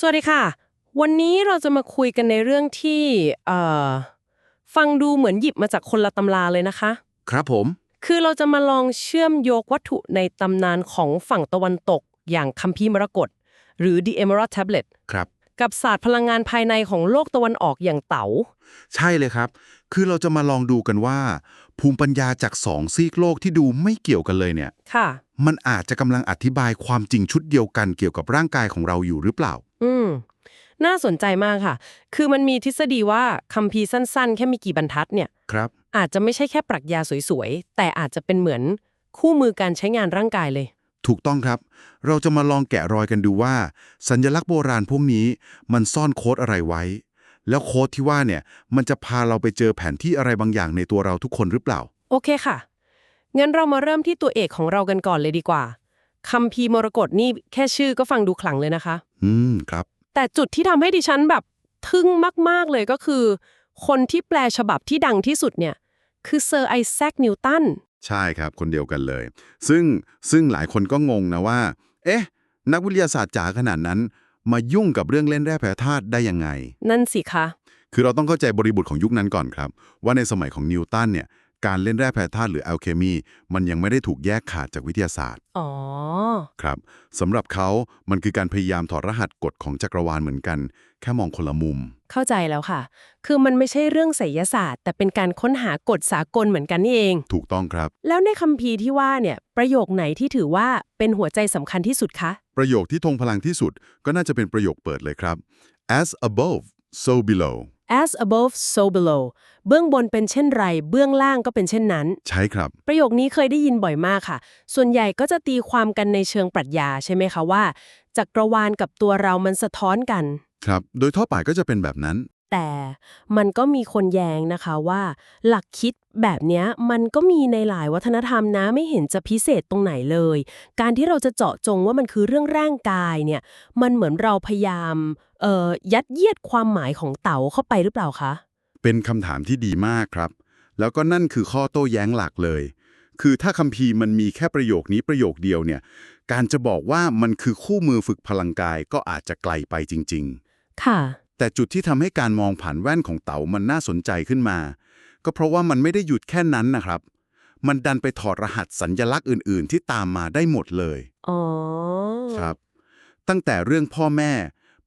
สวัสดีค่ะ วันนี้เราจะมาคุยกันในเรื่องที่เอ่อฟังดูเหมือนหยิบมาจากคนละตำราเลยนะคะ ครับผม คือเราจะมาลองเชื่อมโยกวัตถุในตำนานของฝั่งตะวันตก อย่างคัมภีร์มรกตหรือ The Emerald Tablet ครับ กับศาสตร์พลังงานภายในของโลกตะวันออกอย่างเต๋า ใช่เลยครับ คือเราจะมาลองดูกันว่า ภูมิปัญญาจากสองซีกโลกที่ดูไม่เกี่ยวกันเลยเนี่ย ค่ะ มันอาจจะกำลังอธิบายความจริงชุดเดียวกันเกี่ยวกับร่างกายของเราอยู่หรือเปล่า อืม น่าสนใจมากค่ะ คือมันมีทฤษฎีว่าคัมภีร์สั้น ๆ แค่มีกี่บรรทัดเนี่ย ครับ อาจจะไม่ใช่แค่ปรัชญาสวยๆ แต่อาจจะเป็นเหมือนคู่มือการใช้งานร่างกายเลย ถูกต้องครับ เราจะมาลองแกะรอยกันดูว่า สัญลักษณ์โบราณพวกนี้มันซ่อนโค้ดอะไรไว้ แล้วโค้ดที่ว่าเนี่ยมันจะพาเราไปเจอแผนที่อะไรบางอย่างในตัวเราทุกคนหรือเปล่า โอเคค่ะ งั้นเรามาเริ่มที่ตัวเอกของเรากันก่อนเลยดีกว่า คัมภีร์มรกตนี่แค่ชื่อก็ฟังดูขลังเลยนะคะ อืมครับ แต่จุดที่ทำให้ดิฉันแบบทึ่งมาก ๆ เลยก็คือ คนที่แปลฉบับที่ดังที่สุดเนี่ย คือเซอร์ไอแซคนิวตันใช่ครับ คนเดียวกันเลย ซึ่งซึ่งหลายคนก็งงนะว่า เอ๊ะ นักวิทยาศาสตร์จ๋าขนาดนั้น มายุ่งกับเรื่องเล่นแร่แปรธาตุได้ยังไง นั่นสิคะ คือเราต้องเข้าใจบริบทของยุคนั้นก่อนครับ ว่าในสมัยของนิวตันเนี่ย การเล่นแร่แปรธาตุหรืออัลเคมีมันยังไม่ได้ถูกแยกขาดจากวิทยาศาสตร์ อ๋อ ครับสำหรับเขามันคือการพยายามถอดรหัสกฎของจักรวาลเหมือนกัน แค่มองคนละมุม เข้าใจแล้วค่ะ คือมันไม่ใช่เรื่องไสยศาสตร์ แต่เป็นการค้นหากฎสากลเหมือนกันนี่เอง ถูกต้องครับ แล้วในคัมภีร์ที่ว่าเนี่ยประโยคไหนที่ถือว่าเป็นหัวใจสำคัญที่สุดคะ ประโยคที่ทงพลังที่สุดก็น่าจะเป็นประโยคเปิดเลยครับ as above so below as above so below เบื้องบนเป็นเช่นไร เบื้องล่างก็เป็นเช่นนั้น ใช่ครับ ประโยคนี้เคยได้ยินบ่อยมากค่ะ ส่วนใหญ่ก็จะตีความกันในเชิงปรัชญาใช่ไหมคะว่า จักรวาลกับตัวเรามันสะท้อนกัน ครับ โดยทั่วไปก็จะเป็นแบบนั้น แต่มันก็มีคนแย้งนะคะว่า หลักคิดแบบเนี้ยมันก็มีในหลายวัฒนธรรมนะไม่เห็นจะพิเศษตรงไหนเลย การที่เราจะเจาะจงว่ามันคือเรื่องร่างกายเนี่ย มันเหมือนเราพยายามเอ่อ ยัดเยียดความหมายของเต๋าเข้าไปหรือเปล่าคะ เป็นคำถามที่ดีมากครับ แล้วก็นั่นคือข้อโต้แย้งหลักเลย คือถ้าคัมภีร์มันมีแค่ประโยคนี้ประโยคเดียวเนี่ย การจะบอกว่ามันคือคู่มือฝึกพลังกายก็อาจจะไกลไปจริงค่ะๆแต่จุดที่ทำให้การมองผ่านแว่นของเต๋ามันน่าสนใจขึ้นมา ก็เพราะว่ามันไม่ได้หยุดแค่นั้นนะครับ มันดันไปถอดรหัสสัญญลักษณ์อื่น ๆ ที่ตามมาได้หมดเลย อ๋อ ครับ ตั้งแต่เรื่องพ่อแม่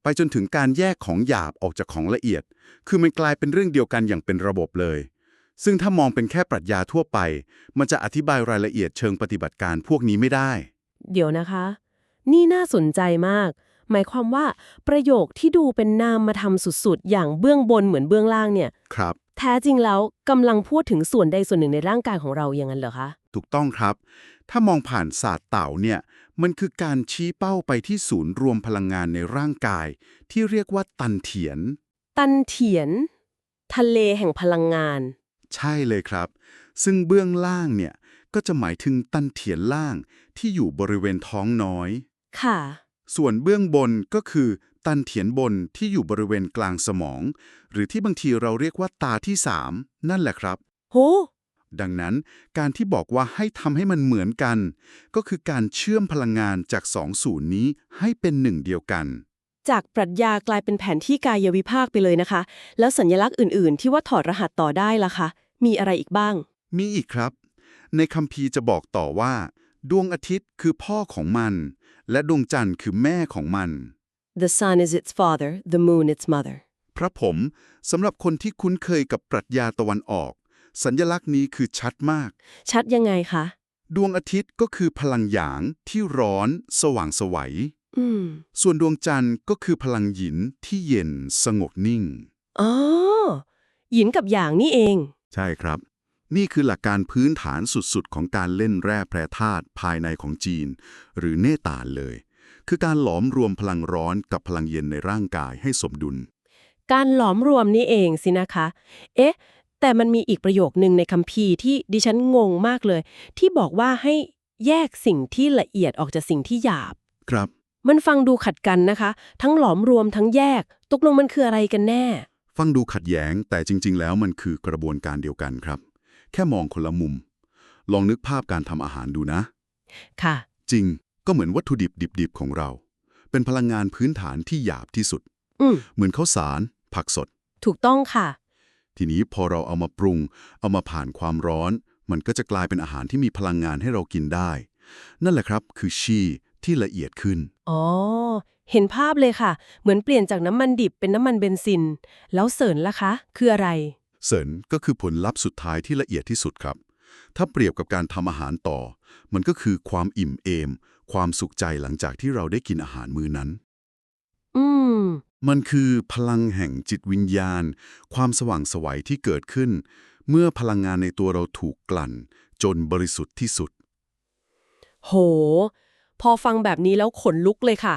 ไปจนถึงการแยกของหยาบออกจากของละเอียด คือมันกลายเป็นเรื่องเดียวกันอย่างเป็นระบบเลย ซึ่งถ้ามองเป็นแค่ปรัชญาทั่วไป มันจะอธิบายรายละเอียดเชิงปฏิบัติการพวกนี้ไม่ได้ เดี๋ยวนะคะ นี่น่าสนใจมาก หมายความว่าประโยคที่ดูเป็นนามมาทำสุดๆ อย่างเบื้องบนเหมือนเบื้องล่างเนี่ย ครับแท้จริงแล้วกำลังพูดถึงส่วนใดส่วนหนึ่งในร่างกายของเราอย่างนั้นเหรอคะ ถูกต้องครับ ถ้ามองผ่านศาสตร์เต่าเนี่ย มันคือการชี้เป้าไปที่ศูนย์รวมพลังงานในร่างกาย ที่เรียกว่าตันเถียน ตันเถียน ทะเลแห่งพลังงาน ใช่เลยครับ ซึ่งเบื้องล่างเนี่ยก็จะหมายถึงตันเถียนล่างที่อยู่บริเวณท้องน้อย ค่ะ ส่วนเบื้องบนก็คือ ตันเถียนบนที่อยู่บริเวณกลางสมอง หรือที่บางทีเราเรียกว่าตาที่สามนั่นแหละครับ โห ดังนั้นการที่บอกว่าให้ทำให้มันเหมือนกัน ก็คือการเชื่อมพลังงานจากสองศูนย์นี้ให้เป็นหนึ่งเดียวกัน จากปรัชญากลายเป็นแผนที่กายวิภาคไปเลยนะคะ แล้วสัญลักษณ์อื่น ๆ ที่ว่าถอดรหัสต่อได้ล่ะคะ มีอะไรอีกบ้าง มีอีกครับ ในคัมภีร์จะบอกต่อว่า ดวงอาทิตย์คือพ่อของมัน และดวงจันทร์คือแม่ของมัน The sun is its father the moon its mother พระผมสำหรับคนที่คุ้นเคยกับปรัชญาตะวันออก สัญลักษณ์นี้คือชัดมาก ชัดยังไงคะ ดวงอาทิตย์ก็คือพลังหยางที่ร้อน สว่างไสวัยอืมส่วนดวงจันทร์ก็คือพลังหยินที่เย็นสงบนิ่ง อ๋อ หยินกับหยางนี่เอง ใช่ครับ นี่คือหลักการพื้นฐานสุดๆ ของการเล่นแร่แปรธาตุภายในของจีน หรือเนตาลเลย คือการหลอมรวมพลังร้อนกับพลังเย็นในร่างกายให้สมดุล การหลอมรวมนี่เองสินะคะ เอ๊ะ แต่มันมีอีกประโยคนึงในคัมภีร์ที่ดิฉันงงมากเลย ที่บอกว่าให้แยกสิ่งที่ละเอียดออกจากสิ่งที่หยาบ ครับ มันฟังดูขัดกันนะคะ ทั้งหลอมรวมทั้งแยก ตกลงมันคืออะไรกันแน่ ฟังดูขัดแย้งแต่จริง ๆ แล้วมันคือกระบวนการเดียวกันครับ แค่มองคนละมุม ลองนึกภาพการทำอาหารดูนะ ค่ะ จริงก็เหมือนวัตถุดิบดิบๆของเรา เป็นพลังงานพื้นฐานที่หยาบที่สุด อืมเหมือนข้าวสาร ผักสด ถูกต้องค่ะ ทีนี้พอเราเอามาปรุง เอามาผ่านความร้อน มันก็จะกลายเป็นอาหารที่มีพลังงานให้เรากินได้ นั่นแหละครับคือชีที่ละเอียดขึ้น อ๋อ เห็นภาพเลยค่ะ เหมือนเปลี่ยนจากน้ำมันดิบเป็นน้ำมันเบนซิน แล้วเสริญล่ะคะ คืออะไร เสริญก็คือผลลัพธ์สุดท้ายที่ละเอียดที่สุดครับ ถ้าเปรียบกับการทำอาหารต่อ มันก็คือความอิ่มเอม ความสุขใจหลังจากที่เราได้กินอาหารมื้อนั้น อืม มันคือพลังแห่งจิตวิญญาณ ความสว่างไสวัยที่เกิดขึ้น เมื่อพลังงานในตัวเราถูกกลั่น จนบริสุทธิ์ที่สุด โห พอฟังแบบนี้แล้วขนลุกเลยค่ะ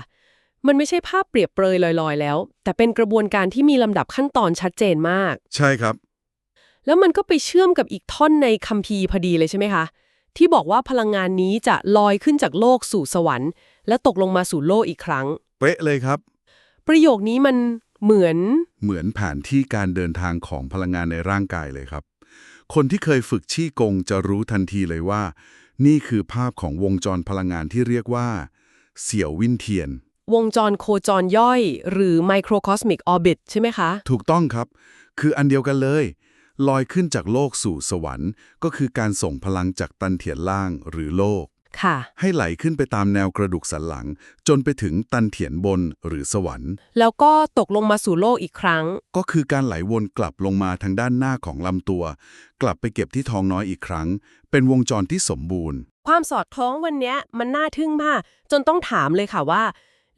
มันไม่ใช่ภาพเปรียบเปรยลอยๆ แล้ว แต่เป็นกระบวนการที่มีลำดับขั้นตอนชัดเจนมาก ใช่ครับ แล้วมันก็ไปเชื่อมกับอีกท่อนในคัมภีร์พอดีเลยใช่ไหมคะ ที่บอกว่าพลังงานนี้จะลอยขึ้นจากโลกสู่สวรรค์ และตกลงมาสู่โลกอีกครั้ง เป๊ะเลยครับ ประโยคนี้มันเหมือน เหมือนแผนที่การเดินทางของพลังงานในร่างกายเลยครับ คนที่เคยฝึกชี่กงจะรู้ทันทีเลยว่า นี่คือภาพของวงจรพลังงานที่เรียกว่า เสี่ยววินเทียน วงจรโคจรย่อย หรือ microcosmic orbit ใช่ไหมคะ ถูกต้องครับ คืออันเดียวกันเลย ลอยขึ้นจากโลกสู่สวรรค์ ก็คือการส่งพลังจากตันเถียนล่างหรือโลกค่ะให้ไหลขึ้นไปตามแนวกระดูกสันหลัง จนไปถึงตันเถียนบนหรือสวรรค์ แล้วก็ตกลงมาสู่โลกอีกครั้ง ก็คือการไหลวนกลับลงมาทางด้านหน้าของลำตัว กลับไปเก็บที่ท้องน้อยอีกครั้ง เป็นวงจรที่สมบูรณ์ ความสอดคล้องวันเนี้ยมันน่าทึ่งมาก จนต้องถามเลยค่ะว่า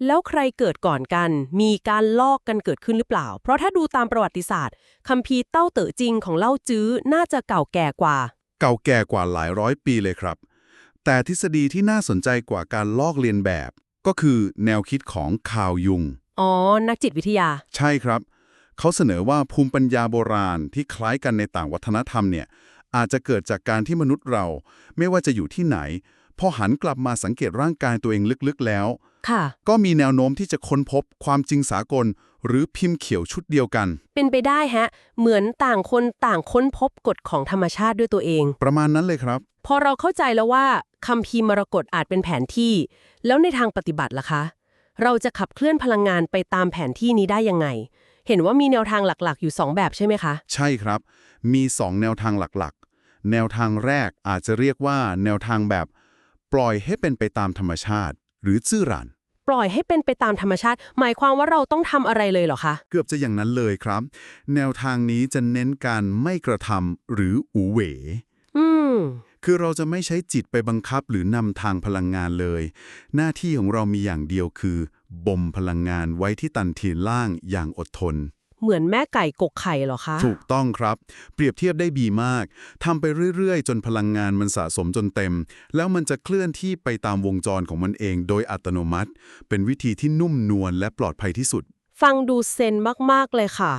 แล้วใครเกิดก่อนกัน มีการลอกกันเกิดขึ้นหรือเปล่า เพราะถ้าดูตามประวัติศาสตร์คัมภีร์เต้าเต๋อจริงของเล่าจื้อน่าจะเก่าแก่กว่า เก่าแก่กว่าหลายร้อยปีเลยครับ แต่ทฤษฎีที่น่าสนใจกว่าการลอกเลียนแบบ ก็คือแนวคิดของคาวยุง อ๋อ นักจิตวิทยา ใช่ครับ เขาเสนอว่าภูมิปัญญาโบราณที่คล้ายกันในต่างวัฒนธรรมเนี่ยอาจจะเกิดจากการที่มนุษย์เรา ไม่ว่าจะอยู่ที่ไหน พอหันกลับมาสังเกตร่างกายตัวเองลึกๆแล้ว ค่ะ ก็มีแนวโน้มที่จะค้นพบความจริงสากล หรือพิมพ์เขียวชุดเดียวกัน เป็นไปได้ฮะ เหมือนต่างคนต่างค้นพบกฎของธรรมชาติด้วยตัวเอง ประมาณนั้นเลยครับ พอเราเข้าใจแล้วว่าคัมภีร์มรกตอาจเป็นแผนที่ แล้วในทางปฏิบัติล่ะคะ เราจะขับเคลื่อนพลังงานไปตามแผนที่นี้ได้ยังไง เห็นว่ามีแนวทางหลักๆ อยู่ 2 แบบใช่ไหมคะ ใช่ครับ มี 2 แนวทางหลักๆ แนวทางแรกอาจจะเรียกว่า แนวทางแบบ ปล่อยให้เป็นไปตามธรรมชาติ หรือซื่อหรัน ปล่อยให้เป็นไปตามธรรมชาติ หมายความว่าเราต้องทำอะไรเลยเหรอคะ เกือบจะอย่างนั้นเลยครับ แนวทางนี้จะเน้นการไม่กระทำหรืออูเหวอืม คือเราจะไม่ใช้จิตไปบังคับหรือนำทางพลังงานเลย หน้าที่ของเรามีอย่างเดียวคือบ่มพลังงานไว้ที่ตันทีล่างอย่างอดทน เหมือนแม่ไก่กกไข่เหรอคะ ถูกต้องครับ เปรียบเทียบได้ดีมากทำไปเรื่อยๆ จนพลังงานมันสะสมจนเต็ม แล้วมันจะเคลื่อนที่ไปตามวงจรของมันเอง โดยอัตโนมัติ เป็นวิธีที่นุ่มนวลและปลอดภัยที่สุด ฟังดูเซนมากๆเลยค่ะ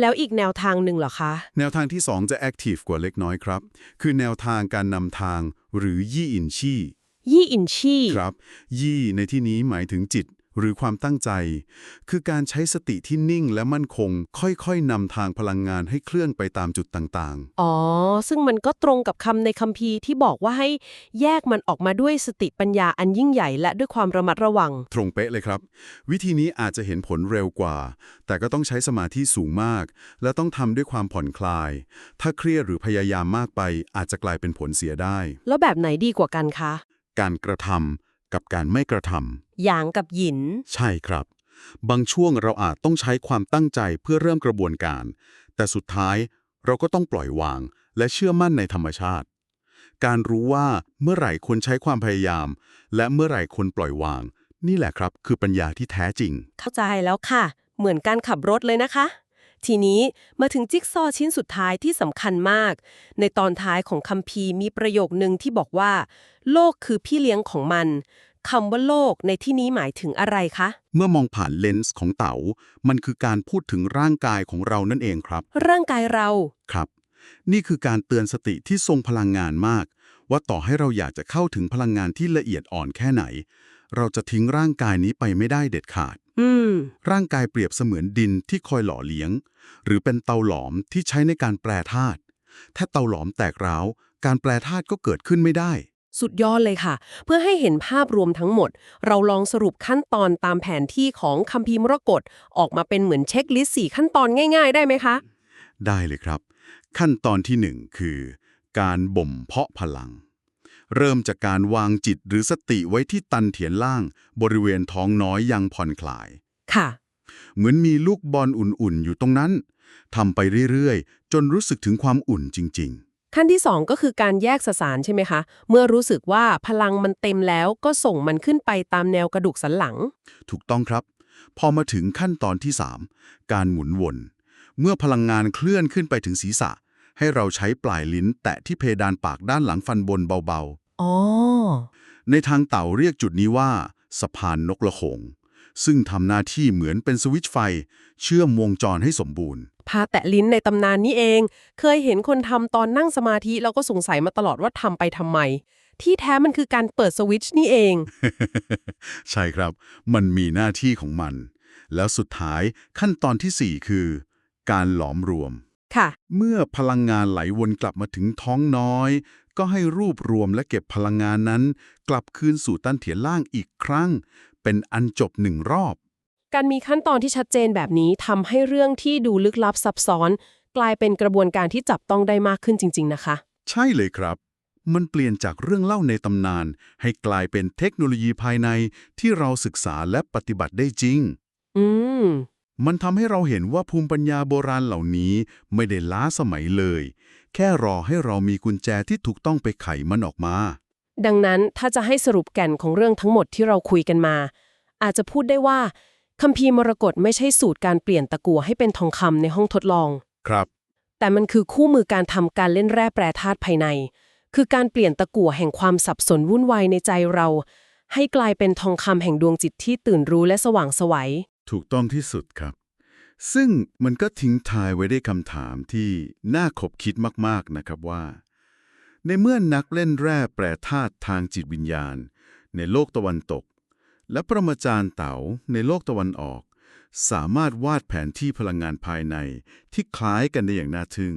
แล้วอีกแนวทางหนึ่งเหรอคะ แนวทางที่ 2 จะแอคทีฟกว่าเล็กน้อยครับ คือแนวทางการนำทางหรือยี่อินชี่ยี่อินชี่ครับ ยี่ในที่นี้หมายถึงจิต หรือความตั้งใจ คือการใช้สติที่นิ่งและมั่นคง ค่อยๆนำทางพลังงานให้เคลื่อนไปตามจุดต่างอ๋อ ซึ่งมันก็ตรงกับคำในคัมภีร์ที่บอกว่าให้แยกมันออกมาด้วยสติปัญญาอันยิ่งใหญ่และด้วยความระมัดระวังๆตรงเป๊ะเลยครับ วิธีนี้อาจจะเห็นผลเร็วกว่า แต่ก็ต้องใช้สมาธิสูงมาก และต้องทำด้วยความผ่อนคลาย ถ้าเครียดหรือพยายามมากไป อาจจะกลายเป็นผลเสียได้ แล้วแบบไหนดีกว่ากันคะ การกระทำ กับการไม่กระทำหยางกับหยิน ใช่ครับ บางช่วงเราอาจต้องใช้ความตั้งใจเพื่อเริ่มกระบวนการ แต่สุดท้ายเราก็ต้องปล่อยวาง และเชื่อมั่นในธรรมชาติ การรู้ว่าเมื่อไหร่ควรใช้ความพยายาม และเมื่อไหร่ควรปล่อยวาง นี่แหละครับ คือปัญญาที่แท้จริง เข้าใจแล้วค่ะ เหมือนการขับรถเลยนะคะ ทีนี้มาถึงจิ๊กซอว์ชิ้นสุดท้ายที่สำคัญมาก ในตอนท้ายของคัมภีร์มีประโยคนึงที่บอกว่า โลกคือพี่เลี้ยงของมันคำว่าโลกในที่นี้หมายถึงอะไรคะ เมื่อมองผ่านเลนส์ของเต๋า มันคือการพูดถึงร่างกายของเรานั่นเองครับ ร่างกายเรา ครับ นี่คือการเตือนสติที่ทรงพลังงานมาก ว่าต่อให้เราอยากจะเข้าถึงพลังงานที่ละเอียดอ่อนแค่ไหน เราจะทิ้งร่างกายนี้ไปไม่ได้เด็ดขาดอืมร่างกายเปรียบเสมือนดินที่คอยหล่อเลี้ยง หรือเป็นเตาหลอมที่ใช้ในการแปรธาตุ ถ้าเตาหลอมแตกร้าว การแปรธาตุก็เกิดขึ้นไม่ได้ สุดยอดเลยค่ะ เพื่อให้เห็นภาพรวมทั้งหมด เราลองสรุปขั้นตอนตามแผนที่ของคัมภีร์มรกตออกมาเป็นเหมือนเช็คลิสต์4ขั้นตอนง่าย ๆ ได้ไหมคะ ได้เลยครับ ขั้นตอนที่หนึ่งคือ การบ่มเพาะพลัง เริ่มจากการวางจิตหรือสติไว้ที่ตันเถียนล่าง บริเวณท้องน้อยยังผ่อนคลาย ค่ะ เหมือนมีลูกบอลอุ่นๆ อยู่ตรงนั้นทำไปเรื่อยๆ จนรู้สึกถึงความอุ่นจริงขั้นที่ 2 ก็คือการแยกสสารใช่ไหมคะ เมื่อรู้สึกว่าพลังมันเต็มแล้วก็ส่งมันขึ้นไปตามแนวกระดูกสันหลังๆถูกต้องครับ พอมาถึงขั้นตอนที่ 3 การหมุนวน เมื่อพลังงานเคลื่อนขึ้นไปถึงศีรษะ ให้เราใช้ปลายลิ้นแตะที่เพดานปากด้านหลังฟันบนเบาอ๋อๆในทางเต่าเรียกจุดนี้ว่า สะพานนกละหง ซึ่งทำหน้าที่เหมือนเป็นสวิตช์ไฟ เชื่อมวงจรให้สมบูรณ์ พาแตะลิ้นในตำนานนี้เอง เคยเห็นคนทำตอนนั่งสมาธิแล้วก็สงสัยมาตลอดว่าทำไปทำไม ที่แท้มันคือการเปิดสวิตช์นี่เอง ใช่ครับ มันมีหน้าที่ของมัน แล้วสุดท้ายขั้นตอนทีสี่4 คือ การหลอมรวม ค่ะ เมื่อพลังงานไหลวนกลับมาถึงท้องน้อย ก็ให้รูปรวมและเก็บพลังงานนั้น กลับคืนสู่ตั้นเถียนล่างอีกครั้ง เป็นอันจบหนึ่งรอบ การมีขั้นตอนที่ชัดเจนแบบนี้ทำให้เรื่องที่ดูลึกลับซับซ้อน กลายเป็นกระบวนการที่จับต้องได้มากขึ้นจริง ๆ นะคะ ใช่เลยครับ มันเปลี่ยนจากเรื่องเล่าในตำนาน ให้กลายเป็นเทคโนโลยีภายในที่เราศึกษาและปฏิบัติได้จริง อืม มันทำให้เราเห็นว่าภูมิปัญญาโบราณเหล่านี้ไม่ได้ล้าสมัยเลย แค่รอให้เรามีกุญแจที่ถูกต้องไปไขมันออกมา ดังนั้นถ้าจะให้สรุปแก่นของเรื่องทั้งหมดที่เราคุยกันมา อาจจะพูดได้ว่าคัมภีร์มรกตไม่ใช่สูตรการเปลี่ยนตะกั่วให้เป็นทองคำในห้องทดลอง ครับ แต่มันคือคู่มือการทำการเล่นแร่แปรธาตุภายใน คือการเปลี่ยนตะกั่วแห่งความสับสนวุ่นวายในใจเรา ให้กลายเป็นทองคำแห่งดวงจิตที่ตื่นรู้และสว่างไสวัย ถูกต้องที่สุดครับ ซึ่งมันก็ทิ้งทายไว้ได้วยคำถามที่น่าขบคิดมากๆนะครับว่า ในเมื่อนักเล่นแร่แปรธาตุทางจิตวิญญาณ ในโลกตะวันตก และประมาจารย์เต๋าในโลกตะวันออก สามารถวาดแผนที่พลังงานภายในที่คล้ายกันได้อย่างน่าทึ่ง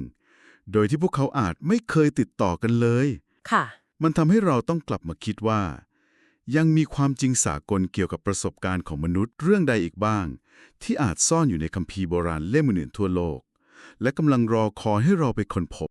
โดยที่พวกเขาอาจไม่เคยติดต่อกันเลย ค่ะ มันทำให้เราต้องกลับมาคิดว่า ยังมีความจริงสากลเกี่ยวกับประสบการณ์ของมนุษย์เรื่องใดอีกบ้าง ที่อาจซ่อนอยู่ในคัมภีร์โบราณเล่มอื่นๆทั่วโลก และกำลังรอคอยให้เราไปค้นพบ